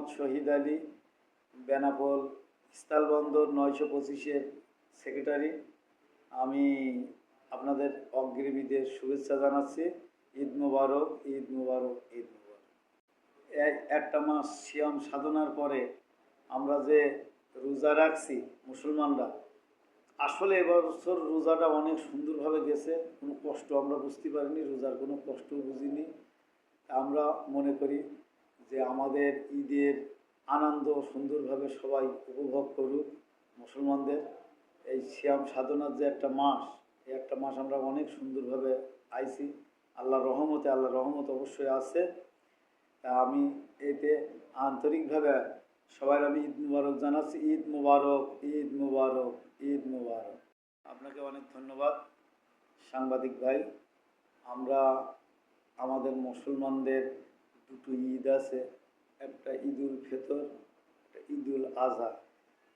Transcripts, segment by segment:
মোহাম্মদ শহীদ আলী, বেনাপোল, স্থলবন্দর নয়শো পঁচিশের সেক্রেটারি। আমি আপনাদের অগ্রিমীদের শুভেচ্ছা জানাচ্ছি। ঈদ মুবারক ঈদ মুবারক ঈদ মুবারক। একটা মাস সিয়াম সাধনার পরে আমরা যে রোজা রাখছি মুসলমানরা, আসলে এবছর রোজাটা অনেক সুন্দরভাবে গেছে। কোনো কষ্ট আমরা বুঝতে পারিনি, রোজার কোনো কষ্ট বুঝিনি। আমরা মনে করি যে আমাদের ঈদের আনন্দ সুন্দরভাবে সবাই উপভোগ করুক মুসলমানদের। এই শ্যাম সাধনার যে একটা মাস, এই একটা মাস আমরা অনেক সুন্দরভাবে আইছি। আল্লাহ রহমতে আল্লাহ রহমত অবশ্যই আছে। তা আমি এতে আন্তরিকভাবে সবাই আমি ঈদ মুবারক জানাচ্ছি। ঈদ মুবারক ঈদ মুবারক ঈদ মুবারক। আপনাকে অনেক ধন্যবাদ সাংবাদিক ভাই। আমরা আমাদের মুসলমানদের দুটো ঈদ আছে, একটা ঈদুল ফেতর, একটা ঈদুল আজহা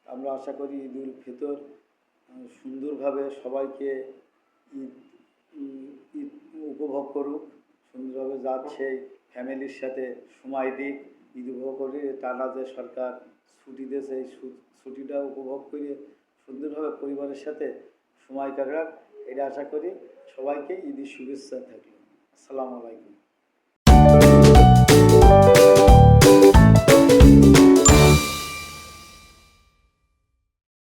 আমরা আশা করি ঈদুল ফেতর সুন্দরভাবে সবাইকে ঈদ ঈদ উপভোগ করুক, সুন্দরভাবে যাচ্ছে ফ্যামিলির সাথে সময় দিক, ঈদ উপভোগ করে টানা যে সরকার ছুটি দিয়েছে, এই ছুটিটা উপভোগ করে সুন্দরভাবে পরিবারের সাথে সময় কাটাক, এটা আশা করি সবাইকে ঈদের শুভেচ্ছা থাকল। আসসালামু আলাইকুম।